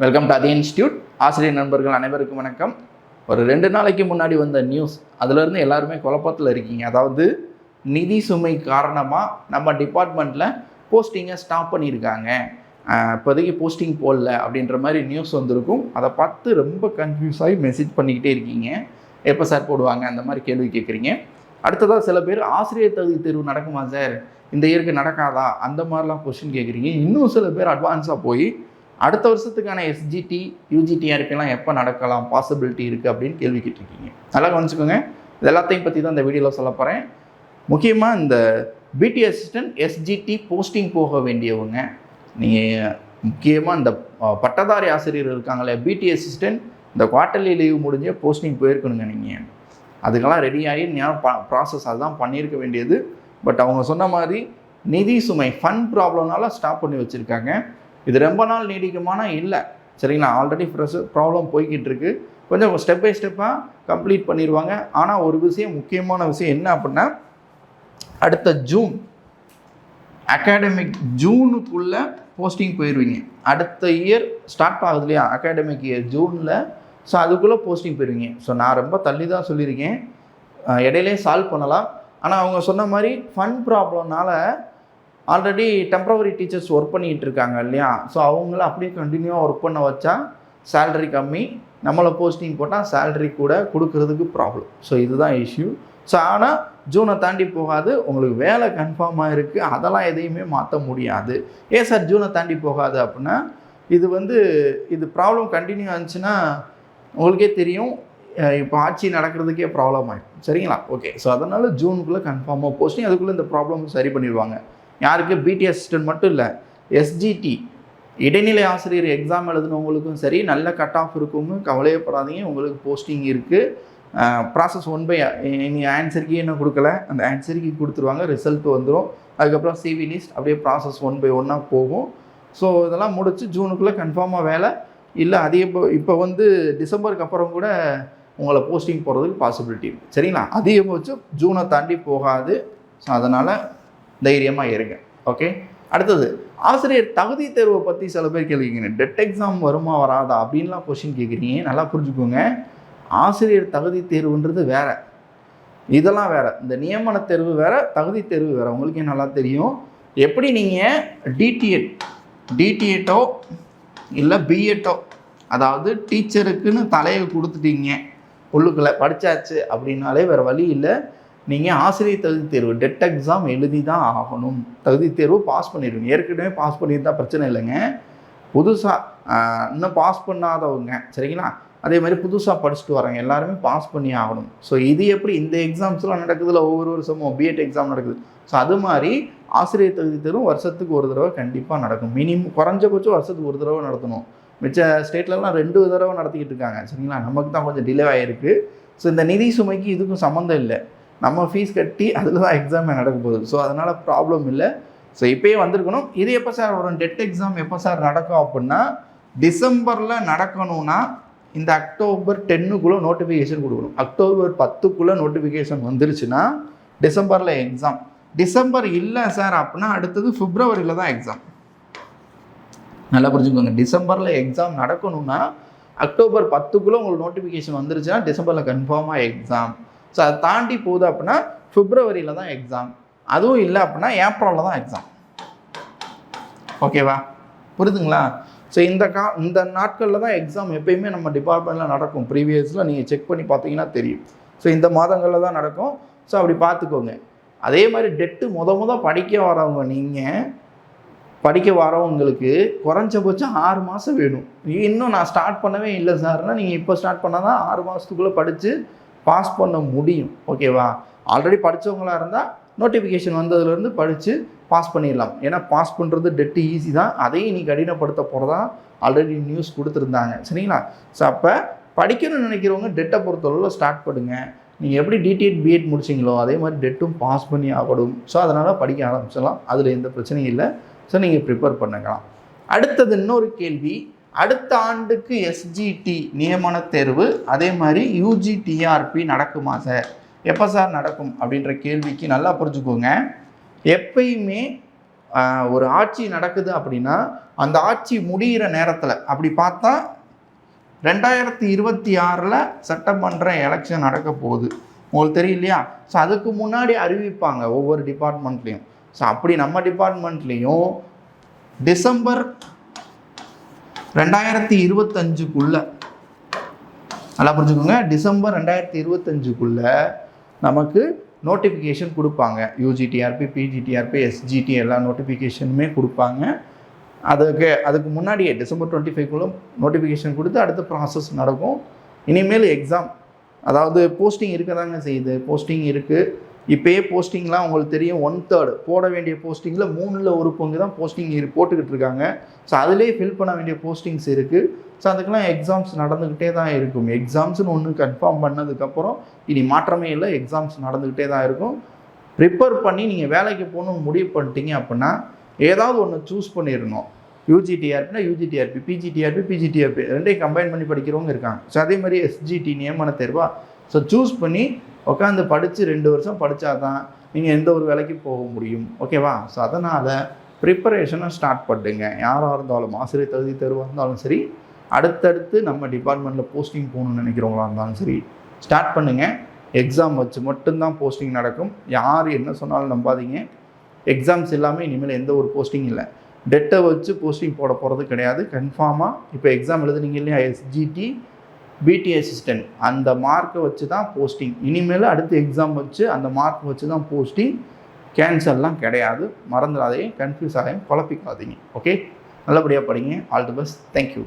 Welcome to அதே institute ஆசிரியர் நண்பர்கள் அனைவருக்கும் வணக்கம். ஒரு ரெண்டு நாளைக்கு முன்னாடி வந்த நியூஸ் அதுலேருந்து எல்லாருமே குழப்பத்தில் இருக்கீங்க. அதாவது நிதி சுமை காரணமாக நம்ம டிபார்ட்மெண்ட்டில் போஸ்டிங்கை ஸ்டாப் பண்ணியிருக்காங்க. இப்போதைக்கு போஸ்டிங் போடல அப்படின்ற மாதிரி நியூஸ் வந்திருக்கும். அதை பார்த்து ரொம்ப கன்ஃபியூஸ் ஆகி மெசேஜ் பண்ணிக்கிட்டே இருக்கீங்க. எப்போ சார் போடுவாங்க? அந்த மாதிரி கேள்வி கேட்குறீங்க. அடுத்ததாக சில பேர் ஆசிரியர் தகுதி தேர்வு நடக்குமா சார் இந்த இயருக்கு நடக்காதா? அந்த மாதிரிலாம் கொஷின் கேட்குறீங்க. இன்னும் சில பேர் அட்வான்ஸாக போய் அடுத்த வருஷத்துக்கான எஸ்ஜிடி யூஜிடிஆர்பிலாம் எப்போ நடக்கலாம்? பாசிபிலிட்டி இருக்குது அப்படின்னு கேள்வி கேட்டிருக்கீங்க. நல்லா கவனிச்சுக்கோங்க. இது எல்லாத்தையும் பற்றி தான் இந்த வீடியோவில் சொல்ல போகிறேன் முக்கியமாக இந்த பிடி அசிஸ்டன்ட் எஸ்ஜிடி போஸ்டிங் போக வேண்டியவங்க நீங்கள் முக்கியமாக இந்த பட்டதாரி ஆசிரியர் இருக்காங்களே பிடி அசிஸ்டன்ட் இந்த குவார்ட்டர்லி லீவ் முடிஞ்சே போஸ்டிங் போயிருக்கணுங்க நீங்கள் அதுக்கெல்லாம் ரெடி ஆகி ப ப்ராசஸ் அதுதான் பண்ணியிருக்க வேண்டியது. பட் அவங்க சொன்ன மாதிரி நிதி சுமை ஃபண்ட் ப்ராப்ளம்னால ஸ்டாப் பண்ணி வச்சுருக்காங்க. இது ரொம்ப நாள் நீடிக்குமானா இல்லை. சரிங்களா? ஆல்ரெடி ப்ரெஷ் ப்ராப்ளம் போய்கிட்டு இருக்கு கொஞ்சம் ஸ்டெப் பை ஸ்டெப்பாக கம்ப்ளீட் பண்ணிடுவாங்க ஆனால் ஒரு விஷயம் முக்கியமான விஷயம் என்ன அப்படின்னா அடுத்த ஜூன் அகாடமிக் ஜூனுக்குள்ளே போஸ்டிங் போயிடுவீங்க அடுத்த இயர் ஸ்டார்ட் ஆகுது இல்லையா? அகாடமிக் இயர் ஜூனில் ஸோ அதுக்குள்ளே போஸ்டிங் போயிடுவீங்க ஸோ நான் ரொம்ப தள்ளி தான் சொல்லியிருக்கேன் இடையிலே சால்வ் பண்ணலாம். ஆனால் அவங்க சொன்ன மாதிரி ஃபன் ப்ராப்ளம்னால ஆல்ரெடி டெம்பரவரி டீச்சர்ஸ் ஒர்க் பண்ணிகிட்டு இருக்காங்க இல்லையா? ஸோ அவங்கள அப்படியே கண்டினியூவாக ஒர்க் பண்ண வச்சா சேல்ரி கம்மி. நம்மளை போஸ்டிங் போட்டால் சேல்ரி கூட கொடுக்கறதுக்கு ப்ராப்ளம் ஸோ இதுதான் இஷ்யூ ஸோ ஆனால் ஜூனை தாண்டி போகாது. உங்களுக்கு வேலை கன்ஃபார்மாக இருக்குது அதெல்லாம் எதையுமே மாற்ற முடியாது. ஏன் சார் ஜூனை தாண்டி போகாது அப்படின்னா இது வந்து இது ப்ராப்ளம் கண்டினியூ ஆச்சுன்னா உங்களுக்கே தெரியும். இப்போ ஆட்சி நடக்கிறதுக்கே ப்ராப்ளம் ஆகிடும் சரிங்களா? ஓகே ஸோ அதனால் ஜூனுக்குள்ளே கன்ஃபார்மாக போஸ்டிங் அதுக்குள்ளே இந்த ப்ராப்ளம் சரி பண்ணிடுவாங்க. யாருக்கு? பிடி அசிஸ்டன்ட் மட்டும் இல்லை எஸ்ஜிடி இடைநிலை ஆசிரியர் எக்ஸாம் எழுதுனவங்களுக்கும் சரி நல்ல கட் ஆஃப் இருக்கும் கவலையப்படாதீங்க. உங்களுக்கு போஸ்டிங் இருக்குது ப்ராசஸ் ஒன் பை நீங்கள் ஆன்சருக்கு என்ன கொடுக்கல. அந்த ஆன்சருக்கு கொடுத்துருவாங்க ரிசல்ட் வந்துடும் அதுக்கப்புறம் சிவி லிஸ்ட் அப்படியே ப்ராசஸ் ஒன் பை ஒன்னாக போகும். ஸோ இதெல்லாம் முடித்து ஜூனுக்குள்ளே கன்ஃபார்மாக வேலை. இல்லை அதே இப்போ இப்போ வந்து டிசம்பருக்கு அப்புறம் கூட உங்களை போஸ்டிங் போகிறதுக்கு பாசிபிலிட்டி இருக்குது சரிங்களா? அதிகபட்சம் ஜூனை தாண்டி போகாது. ஸோ அதனால் தைரியமாக இருங்க. ஓகே அடுத்தது ஆசிரியர் தகுதி தேர்வை பற்றி சில பேர் கேள்விக்கிறீங்க டெட் எக்ஸாம் வருமா வராதா? அப்படின்லாம் கொஷின் கேட்குறீங்க. நல்லா புரிஞ்சுக்கோங்க. ஆசிரியர் தகுதி தேர்வுன்றது வேறு. இதெல்லாம் வேறு. இந்த நியமன தேர்வு வேறு தகுதி தேர்வு வேறு. உங்களுக்கே நல்லா தெரியும். எப்படி நீங்கள் டிடிஎட் டிடிஎட்டோ இல்லை பிஎட்டோ அதாவது டீச்சருக்குன்னு தலையை கொடுத்துட்டீங்க. உள்ளுக்குள்ளே படித்தாச்சு அப்படின்னாலே வேறு வழி இல்லை. நீங்கள் ஆசிரியர் தகுதி தேர்வு டெட் எக்ஸாம் எழுதி தான் ஆகணும். தகுதி தேர்வு பாஸ் பண்ணிடுவீங்க ஏற்கனவே பாஸ் பண்ணியிருந்தா பிரச்சனை இல்லைங்க. புதுசாக இன்னும் பாஸ் பண்ணாதவங்க சரிங்களா? அதே மாதிரி புதுசாக படிச்சுட்டு வராங்க எல்லாருமே பாஸ் பண்ணி ஆகணும். ஸோ இது எப்படி இந்த எக்ஸாம்ஸ்லாம் நடக்குதுல ஒவ்வொரு வருஷமும் பிஎட் எக்ஸாம் நடக்குது. ஸோ அது மாதிரி ஆசிரியர் தகுதி தேர்வும் வருஷத்துக்கு ஒரு தடவை கண்டிப்பாக நடக்கும். மினிமம் குறைஞ்சபட்சம் வருஷத்துக்கு ஒரு தடவை நடத்தணும். மிச்ச ஸ்டேட்லலாம் ரெண்டு தடவை நடத்திக்கிட்டு இருக்காங்க சரிங்களா? நமக்கு தான் கொஞ்சம் டிலே ஆகிருக்கு ஸோ இந்த நிதி சுமைக்கு இதுக்கும் சம்மந்தம் இல்லை. நம்ம ஃபீஸ் கட்டி அதில் தான் எக்ஸாம் நடக்க போகுது. ஸோ அதனால் ப்ராப்ளம் இல்லை. ஸோ இப்போயே வந்திருக்கணும். இது எப்போ சார் வரும்? டெட் எக்ஸாம் எப்போ சார் நடக்கும் அப்படின்னா டிசம்பரில் நடக்கணும்னா இந்த அக்டோபர் டென்னுக்குள்ளே நோட்டிஃபிகேஷன் கொடுக்கணும். அக்டோபர் பத்துக்குள்ளே நோட்டிஃபிகேஷன் வந்துருச்சுன்னா டிசம்பரில் எக்ஸாம் டிசம்பர் இல்லை சார் அப்படின்னா அடுத்தது பிப்ரவரியில் தான் எக்ஸாம் நல்லா புரிஞ்சுக்கோங்க. டிசம்பரில் எக்ஸாம் நடக்கணும்னா அக்டோபர் பத்துக்குள்ளே உங்களுக்கு நோட்டிஃபிகேஷன் வந்துருச்சுன்னா டிசம்பரில் கன்ஃபார்மாக எக்ஸாம் ஸோ அதை தாண்டி போகுது அப்படின்னா பிப்ரவரியில் தான் எக்ஸாம் அதுவும் இல்லை அப்படின்னா ஏப்ரலில் தான் எக்ஸாம் ஓகேவா புரிதுங்களா? ஸோ இந்த கா இந்த நாட்களில் தான் எக்ஸாம் எப்பயுமே நம்ம டிபார்ட்மெண்ட்டில் நடக்கும். ப்ரீவியஸில் நீங்கள் செக் பண்ணி பார்த்தீங்கன்னா தெரியும். ஸோ இந்த மாதங்களில் தான் நடக்கும். ஸோ அப்படி பார்த்துக்கோங்க. அதே மாதிரி டெட்டு முத முத படிக்க வரவங்க நீங்கள் படிக்க வரவங்களுக்கு குறைஞ்சபட்சம் ஆறு மாதம் வேணும். இன்னும் நான் ஸ்டார்ட் பண்ணவே இல்லை சார்னா நீங்கள் இப்போ ஸ்டார்ட் பண்ணால் தான் ஆறு மாதத்துக்குள்ளே படித்து பாஸ் பண்ண முடியும். ஓகேவா ஆல்ரெடி படித்தவங்களாக இருந்தால் நோட்டிஃபிகேஷன் வந்ததுலேருந்து படித்து பாஸ் பண்ணிடலாம். ஏன்னா பாஸ் பண்ணுறது டெட்டு ஈஸி தான். அதையும் நீ கடினப்படுத்த போகிறதா ஆல்ரெடி நியூஸ் கொடுத்துருந்தாங்க. சரிங்களா? ஸோ அப்போ படிக்கணும்னு நினைக்கிறவங்க டெட்டை பொறுத்தளவில் ஸ்டார்ட் பண்ணுங்க. நீங்கள் எப்படி டிடிஎட் பிஎட் முடிச்சிங்களோ அதே மாதிரி டெட்டும் பாஸ் பண்ணி ஆகணும். ஸோ அதனால் படிக்க ஆரம்பிச்சிடலாம். அதில் எந்த பிரச்சனையும் இல்லை. ஸோ நீங்கள் ப்ரிப்பேர் பண்ணுங்களாம் அடுத்தது இன்னொரு கேள்வி. அடுத்த ஆண்டுக்கு எஸ்ஜிடி நியமன தேர்வு அதே மாதிரி யூஜி டிஆர்பி நடக்குமா சார்? எப்போ சார் நடக்கும் அப்படின்ற கேள்விக்கு நல்லா புரிஞ்சுக்கோங்க. எப்பயுமே ஒரு ஆட்சி நடக்குது அப்படின்னா அந்த ஆட்சி முடிகிற நேரத்தில் அப்படி பார்த்தா ரெண்டாயிரத்தி இருபத்தி ஆறில் சட்டமன்ற எலெக்ஷன் நடக்க போகுது. உங்களுக்கு தெரியும் இல்லையா ஸோ அதுக்கு முன்னாடி அறிவிப்பாங்க ஒவ்வொரு டிபார்ட்மெண்ட்லேயும் ஸோ அப்படி நம்ம டிபார்ட்மெண்ட்லேயும் டிசம்பர் ரெண்டாயிரத்தி இருபத்தஞ்சுக்குள்ள. நல்லா புரிஞ்சுக்கோங்க. டிசம்பர் ரெண்டாயிரத்தி இருபத்தஞ்சுக்குள்ள நமக்கு நோட்டிஃபிகேஷன் கொடுப்பாங்க. யூஜிடிஆர்பி பிஜிடிஆர்பி எஸ்ஜிடி எல்லா நோட்டிஃபிகேஷனுமே கொடுப்பாங்க. அதுக்கு அதுக்கு முன்னாடியே டிசம்பர் டுவெண்ட்டி ஃபைவ்க்குள்ள நோட்டிஃபிகேஷன் கொடுத்து அடுத்த ப்ராசஸ் நடக்கும். இனிமேல் எக்ஸாம் அதாவது போஸ்டிங் இருக்க தாங்க செய்யுது. போஸ்டிங் இருக்குது இப்போயே போஸ்டிங்லாம் உங்களுக்கு தெரியும் ஒன் தேர்டு போட வேண்டிய போஸ்டிங்கில் மூணில் ஒரு பங்கு தான் போஸ்டிங் போட்டுக்கிட்டு இருக்காங்க. ஸோ அதிலே ஃபில் பண்ண வேண்டிய போஸ்டிங்ஸ் இருக்குது ஸோ அதுக்கெல்லாம் எக்ஸாம்ஸ் நடந்துக்கிட்டே தான் இருக்கும். எக்ஸாம்ஸ்னு ஒன்று கன்ஃபார்ம் பண்ணதுக்கப்புறம் இனி மாற்றமே இல்லை எக்ஸாம்ஸ் நடந்துக்கிட்டே தான் இருக்கும். ப்ரிப்பேர் பண்ணி நீங்கள் வேலைக்கு போகணும்னு முடிவு பண்ணிட்டீங்க அப்படின்னா ஏதாவது ஒன்று சூஸ் பண்ணிடணும். யூஜிடிஆர்பினா UG TRB PG TRB PG TRB ரெண்டையும் கம்பைன் பண்ணி படிக்கிறவங்க இருக்காங்க. ஸோ அதே மாதிரி எஸ்ஜிடி நியமன தேர்வா? ஸோ சூஸ் பண்ணி உட்காந்து படித்து ரெண்டு வருஷம் படித்தா தான் நீங்கள் எந்த ஒரு வேலைக்கு போக முடியும். ஓகேவா ஸோ அதனால் ப்ரிப்பரேஷனை ஸ்டார்ட் பண்ணுங்க. யாராக இருந்தாலும் ஆசிரியர் தகுதி தேர்வாக இருந்தாலும் சரி அடுத்தடுத்து நம்ம டிபார்ட்மெண்ட்டில் போஸ்டிங் போகணும்னு நினைக்கிறவங்களா இருந்தாலும் சரி ஸ்டார்ட் பண்ணுங்கள் எக்ஸாம் வச்சு மட்டும்தான் போஸ்டிங் நடக்கும். யார் என்ன சொன்னாலும் நம்பாதீங்க. எக்ஸாம்ஸ் எல்லாமே இனிமேல் எந்த ஒரு போஸ்டிங் இல்லை. டெட்டை வச்சு போஸ்டிங் போட போகிறது கிடையாது. கன்ஃபார்மாக இப்போ எக்ஸாம் எழுதுனீங்க இல்லையா? எஸ்ஜிடி பிடி அசிஸ்டன்ட் அந்த மார்க்கை வச்சு தான் போஸ்டிங் இனிமேல் அடுத்து எக்ஸாம் வச்சு அந்த மார்க் வச்சு தான் போஸ்டிங் கேன்சர்லாம் கிடையாது. மறந்துடாதீங்க. கன்ஃபியூஸ் ஆகாதீங்க. குழப்பிக்காதீங்க. ஓகே நல்லபடியாக படிங்க. All the best thank you